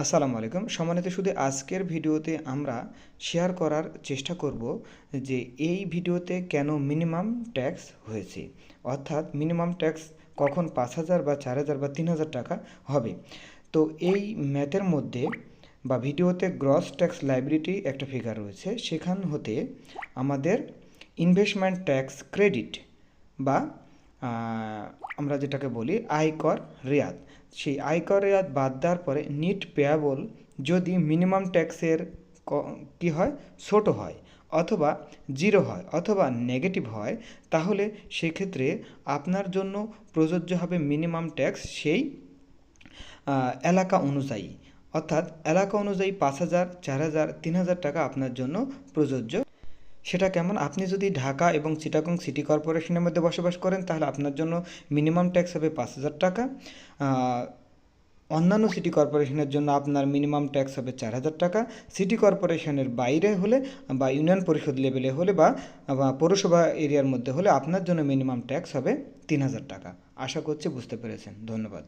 আসসালামু আলাইকুম। সম্মানিত শুধু আজকের ভিডিওতে আমরা শেয়ার করার চেষ্টা করব যে এই ভিডিওতে কেন মিনিমাম ট্যাক্স হয়েছে? অর্থাৎ মিনিমাম ট্যাক্স কখন পাঁচ হাজার বা চার হাজার বা তিন হাজার টাকা হবে? তো এই ম্যাথের মধ্যে বা ভিডিওতে গ্রস ট্যাক্স লাইবিলিটি একটা ফিগার রয়েছে। সেখান হতে আমাদের ইনভেস্টমেন্ট ট্যাক্স ক্রেডিট বা আমরা যেটাকে বলি আয়কর রেয়াত। সেই আয়কর রেয়াত বাদ দেওয়ার পরে নিট পেয়াবল যদি মিনিমাম ট্যাক্সের কি হয়? ছোট হয় অথবা জিরো হয় অথবা নেগেটিভ হয়, তাহলে সেক্ষেত্রে আপনার জন্য প্রযোজ্য হবে মিনিমাম ট্যাক্স সেই এলাকা অনুযায়ী। অর্থাৎ এলাকা অনুযায়ী পাঁচ হাজার, চার হাজার, তিন হাজার টাকা আপনার জন্য প্রযোজ্য। সেটা কেমন? আপনি যদি ঢাকা এবং চিটাগং সিটি কর্পোরেশনের মধ্যে বসবাস করেন, তাহলে আপনার জন্য মিনিমাম ট্যাক্স হবে পাঁচ হাজার টাকা। অন্যান্য সিটি কর্পোরেশনের জন্য আপনার মিনিমাম ট্যাক্স হবে চার হাজার টাকা। সিটি কর্পোরেশনের বাইরে হলে বা ইউনিয়ন পরিষদ লেভেলে হলে বা পৌরসভা এরিয়ার মধ্যে হলে আপনার জন্য মিনিমাম ট্যাক্স হবে তিন হাজার টাকা। আশা করছি বুঝতে পেরেছেন। ধন্যবাদ।